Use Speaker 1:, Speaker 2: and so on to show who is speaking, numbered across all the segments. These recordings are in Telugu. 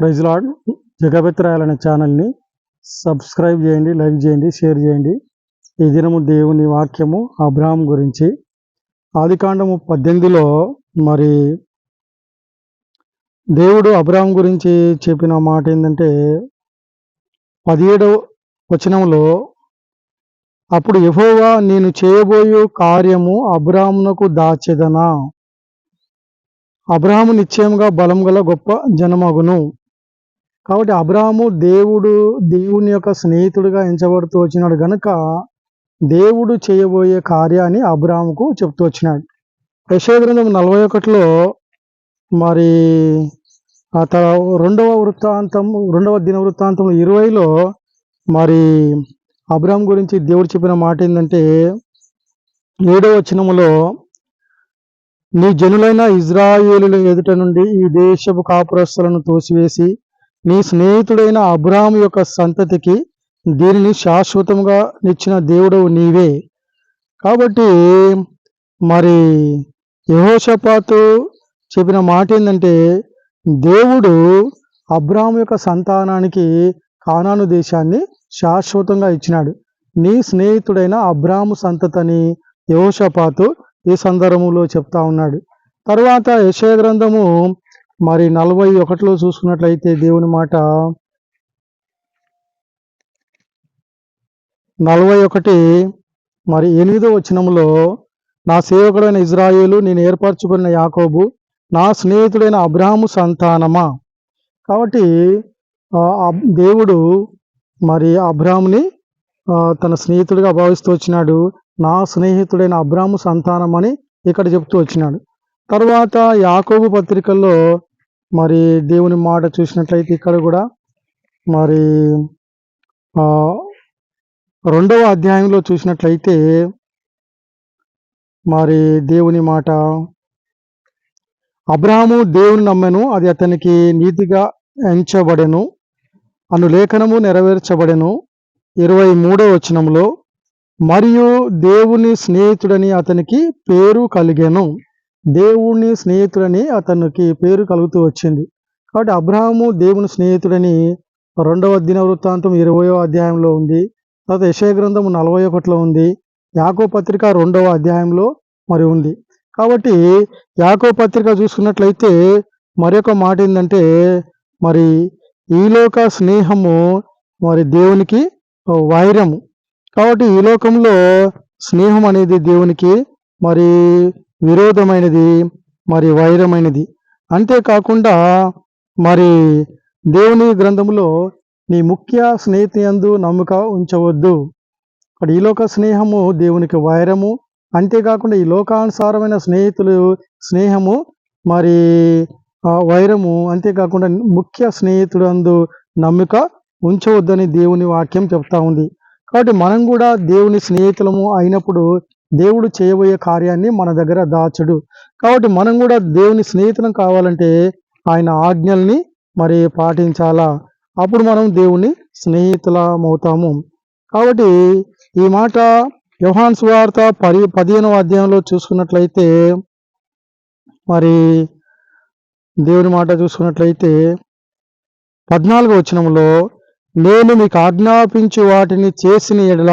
Speaker 1: Praise lord. జగబెత్రాయాల అనే ఛానల్ని సబ్స్క్రైబ్ చేయండి లైక్ చేయండి షేర్ చేయండి. ఈ దినము దేవుని వాక్యము అబ్రాహం గురించి. ఆదికాండము పద్దెనిమిదిలో మరి దేవుడు అబ్రాహం గురించి చెప్పిన మాట ఏంటంటే పదిహేడవ వచనంలో అప్పుడు ఎహోవా నేను చేయబోయే కార్యము అబ్రాహ్మునకు దాచెదనా? అబ్రహాము నిశ్చయంగా బలం గల గొప్ప జనమగును. కాబట్టి అబ్రాహము దేవుడు దేవుని యొక్క స్నేహితుడిగా ఎంచబడుతూ వచ్చినాడు గనుక దేవుడు చేయబోయే కార్యాన్ని అబ్రాహంకు చెప్తూ వచ్చినాడు. యశోగ్రంథం నలభై ఒకటిలో మరి ఆ రెండవ వృత్తాంతం రెండవ దిన వృత్తాంతం ఇరవైలో మరి అబ్రాహం గురించి దేవుడు చెప్పిన మాట ఏంటంటే ఏడవ వచనములో నీ జనులైన ఇజ్రాయేలుల ఎదుట నుండి ఈ దేశపు కాపురస్తులను తోసివేసి నీ స్నేహితుడైన అబ్రాహం యొక్క సంతతికి దీనిని శాశ్వతంగా నిచ్చిన దేవుడవు నీవే. కాబట్టి మరి యహోషపాతు చెప్పిన మాట ఏంటంటే దేవుడు అబ్రాహం యొక్క సంతానానికి కానాను దేశాన్ని శాశ్వతంగా ఇచ్చినాడు. నీ స్నేహితుడైన అబ్రాహము సంతతని యహోషపాతు ఈ సందర్భంలో చెప్తా ఉన్నాడు. తర్వాత యశయ గ్రంథము మరి నలభై ఒకటిలో చూసుకున్నట్లయితే దేవుని మాట నలభై ఒకటి మరి ఎనిమిదో వచనంలో నా సేవకుడైన ఇజ్రాయేలు నేను ఏర్పరచుకున్న యాకోబు నా స్నేహితుడైన అబ్రాహము సంతానమా? కాబట్టి అబ్- దేవుడు మరి అబ్రాహ్ముని తన స్నేహితుడిగా భావిస్తూ వచ్చినాడు. నా స్నేహితుడైన అబ్రాహ్ము సంతానం అని ఇక్కడ చెప్తూ వచ్చినాడు. తర్వాత యాకోబు పత్రికల్లో మరి దేవుని మాట చూసినట్లయితే ఇక్కడ కూడా మరి రెండవ అధ్యాయంలో చూసినట్లయితే మరి దేవుని మాట అబ్రాహము దేవుని నమ్మెను అది అతనికి నీతిగా ఎంచబడెను అను లేఖనము నెరవేర్చబడెను. ఇరవై మూడో వచనంలో మరియు దేవుని స్నేహితుడని అతనికి పేరు కలిగెను. దేవుణ్ణి స్నేహితుడని అతనికి పేరు కలుగుతూ వచ్చింది. కాబట్టి అబ్రహాము దేవుని స్నేహితుడని రెండవ దిన వృత్తాంతం ఇరవయో అధ్యాయంలో ఉంది. తర్వాత యశయ గ్రంథం నలభై ఒకటిలో ఉంది. యాకో పత్రిక రెండవ అధ్యాయంలో మరి ఉంది. కాబట్టి యాకో పత్రిక చూసుకున్నట్లయితే మరొక మాట ఏంటంటే మరి ఈలోక స్నేహము మరి దేవునికి వైరము. కాబట్టి ఈ లోకంలో స్నేహం అనేది దేవునికి మరి విరోధమైనది మరి వైరమైనది. అంతేకాకుండా మరి దేవుని గ్రంథములో నీ ముఖ్య స్నేహితుయందు నమ్మక ఉంచవద్దు. అక్కడ ఈ లోక స్నేహము దేవునికి వైరము. అంతేకాకుండా ఈ లోకానుసారమైన స్నేహితులు స్నేహము మరి వైరము. అంతేకాకుండా ముఖ్య స్నేహితుడు అందు నమ్మిక ఉంచవద్దని దేవుని వాక్యం చెప్తా ఉంది. కాబట్టి మనం కూడా దేవుని స్నేహితులము అయినప్పుడు దేవుడు చేయబోయే కార్యాన్ని మన దగ్గర దాచడు. కాబట్టి మనం కూడా దేవుని స్నేహితులం కావాలంటే ఆయన ఆజ్ఞల్ని మరి పాటించాలా? అప్పుడు మనం దేవుని స్నేహితులం అవుతాము కాబట్టి ఈ మాట యోహాన్ సువార్త పది పదిహేనవ అధ్యాయంలో చూసుకున్నట్లయితే మరి దేవుని మాట చూసుకున్నట్లయితే పద్నాలుగు వచనంలో నేను మీకు ఆజ్ఞాపించు వాటిని చేసిన ఎడల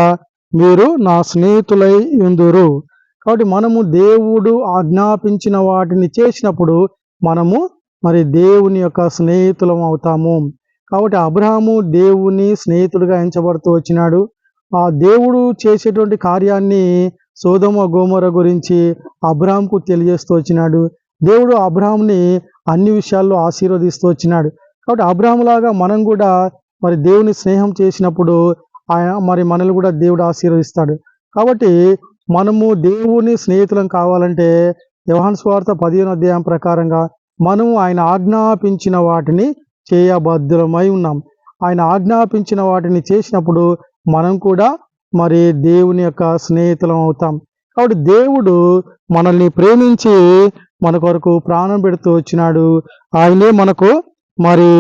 Speaker 1: మీరు నా స్నేహితులై ఉందురు. కాబట్టి మనము దేవుడు ఆజ్ఞాపించిన వాటిని చేసినప్పుడు మనము మరి దేవుని యొక్క స్నేహితులం అవుతాము. కాబట్టి అబ్రహాము దేవుని స్నేహితుడిగా ఎంచబడుతూ వచ్చినాడు. ఆ దేవుడు చేసేటువంటి కార్యాన్ని సోదమ గోమర గురించి అబ్రహాంకు తెలియజేస్తూ వచ్చినాడు. దేవుడు అబ్రహాంని అన్ని విషయాల్లో ఆశీర్వదిస్తూ వచ్చినాడు. కాబట్టి అబ్రహాం లాగా మనం కూడా మరి దేవుని స్నేహం చేసినప్పుడు ఆయన మరి మనల్ని కూడా దేవుడు ఆశీర్వదిస్తాడు. కాబట్టి మనము దేవుని స్నేహితులం కావాలంటే యోహాన్ స్వార్థ పదిహేను అధ్యాయం ప్రకారంగా మనము ఆయన ఆజ్ఞాపించిన వాటిని చేయబద్ధులమై ఉన్నాం. ఆయన ఆజ్ఞాపించిన వాటిని చేసినప్పుడు మనం కూడా మరి దేవుని యొక్క స్నేహితులం అవుతాం. కాబట్టి దేవుడు మనల్ని ప్రేమించి మన కొరకు ప్రాణం పెడుతూ వచ్చినాడు. ఆయనే మనకు మరి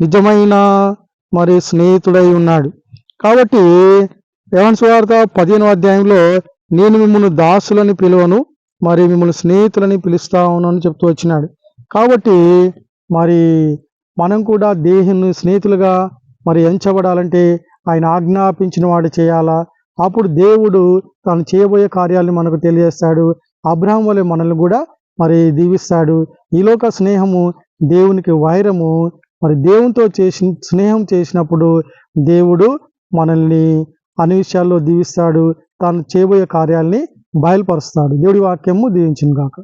Speaker 1: నిజమైన మరి స్నేహితుడై ఉన్నాడు. కాబట్టి యవన్ సువార్త పదిహేను అధ్యాయంలో నేను మిమ్మల్ని దాసులని పిలువను మరి మిమ్మల్ని స్నేహితులని పిలుస్తా అని చెప్తూ వచ్చినాడు. కాబట్టి మరి మనం కూడా దేహిని స్నేహితులుగా మరి ఎంచబడాలంటే ఆయన ఆజ్ఞాపించిన వాడు చేయాలా? అప్పుడు దేవుడు తాను చేయబోయే కార్యాలను మనకు తెలియజేస్తాడు. అబ్రహం వలె మనల్ని కూడా మరి దీవిస్తాడు. ఈలోక స్నేహము దేవునికి వైరము. మరి దేవునితో చేసి స్నేహం చేసినప్పుడు దేవుడు మనల్ని అన్ని విషయాల్లో దీవిస్తాడు తాను చేయబోయే కార్యాలని బయలుపరుస్తాడు. దేవుడి వాక్యము దీవించింది కాక